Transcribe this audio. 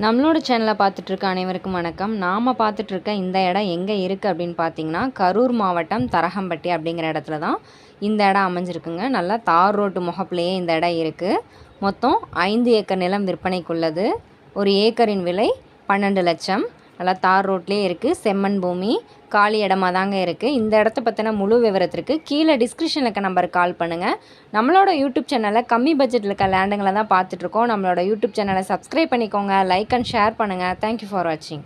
நம்மளோட சேனலை பார்த்துட்ருக்க அனைவருக்கும் வணக்கம். நாம் பார்த்துட்ருக்க இந்த இடம் எங்கே இருக்குது அப்படின்னு பார்த்தீங்கன்னா கரூர் மாவட்டம் தரகம்பட்டி அப்படிங்கிற இடத்துல தான் இந்த இடம் அமைஞ்சிருக்குங்க. நல்லா தார் ரோட்டு முகப்புலையே இந்த இடம் இருக்குது மொத்தம் ஐந்து ஏக்கர் நிலம் விற்பனைக்குள்ளது ஒரு ஏக்கரின் விலை பன்னெண்டு லட்சம். நல்லா தார் ரோட்லேயே இருக்குது செம்மண் பூமி காலி இடமா தாங்க இருக்குது இந்த இடத்த பற்றின முழு விவரத்திற்கு கீழே டிஸ்கிரிப்ஷனில் இருக்க நம்பருக்கு கால் பண்ணுங்கள் நம்மளோட யூடியூப் சேனலில் கம்மி பட்ஜெட்டில் இருக்க லேண்டுங்களை தான் பார்த்துட்ருக்கோம் நம்மளோட யூடியூப் சேனலை சப்ஸ்கிரைப் பண்ணிக்கோங்க லைக் அண்ட் ஷேர் பண்ணுங்கள் தேங்க்யூ ஃபார் வாட்சிங்